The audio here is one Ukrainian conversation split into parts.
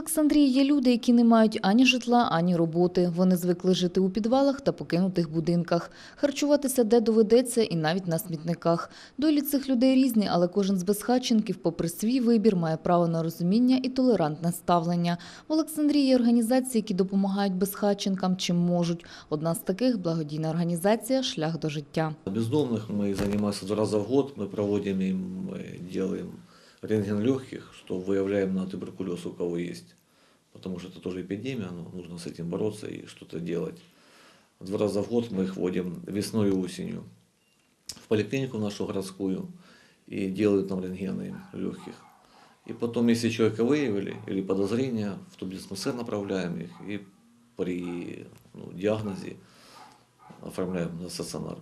Олександрії є люди, які не мають ані житла, ані роботи. Вони звикли жити у підвалах та покинутих будинках, харчуватися де доведеться і навіть на смітниках. Долі цих людей різні, але кожен з безхатченків, попри свій вибір, має право на розуміння і толерантне ставлення. В Олександрії є організації, які допомагають безхатченкам чим можуть. Одна з таких благодійна організація Шлях до життя. Бездомных мы занимаемся два раза в год, мы проводим им, мы делаем рентген легких, что выявляем на туберкулез у кого есть. Потому что это тоже эпидемия, ну, нужно с этим бороться и что-то делать. Два раза в год мы их водим весной и осенью в поликлинику нашу городскую и делают нам рентгены легких. И потом, если человека выявили или подозрения, в тубдиспансер направляем их и при ну, диагнозе оформляем на стационар.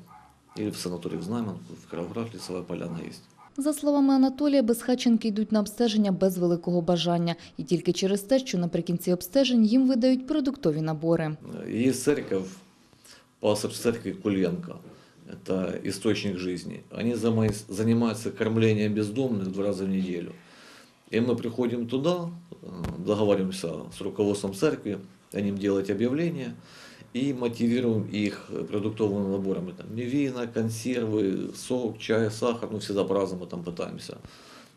Или в санаторий в Знам'янку, в Кировград, Лісова Поляна есть. За словами Анатолія, безхатченки йдуть на обстеження без великого бажання. І тільки через те, що наприкінці обстежень їм видають продуктові набори. Есть церковь, пастор церкви Кульенко, это источник жизни. Они зама- занимаются кормлением бездомных два раза в неделю. И мы приходим туда, э, договариваемся с руководством церкви, они им делать объявление и мотивируем их продуктовыми наборами. Там, мивина, консервы, сок, чай, сахар, ну всегда по-разному там пытаемся.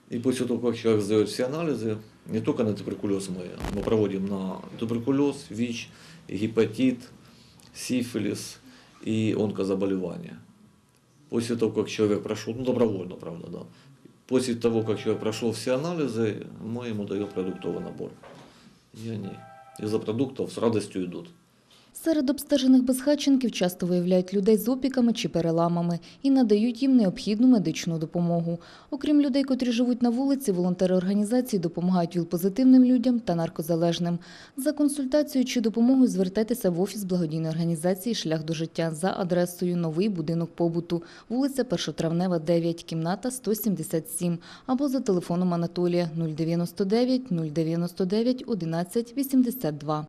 И после того, как человек сдает все анализы, не только на туберкулез мы, мы проводим на туберкулез, ВИЧ, гепатит, сифилис и онкозаболевания. После того, как человек прошел, ну добровольно, правда, да. После того, как человек прошел все анализы, мы ему даем продуктовый набор. И они из-за продуктов с радостью идут. Серед обстежених безхатченків часто виявляють людей з опіками чи переламами і надають їм необхідну медичну допомогу. Окрім людей, котрі живуть на вулиці, волонтери організації допомагають віл-позитивним людям та наркозалежним. За консультацією чи допомогою звертайтеся в офіс благодійної організації Шлях до життя за адресою Новий будинок побуту, вулиця Першотравнева, 9, кімната 177 або за телефоном Анатолія 099 099 11 82.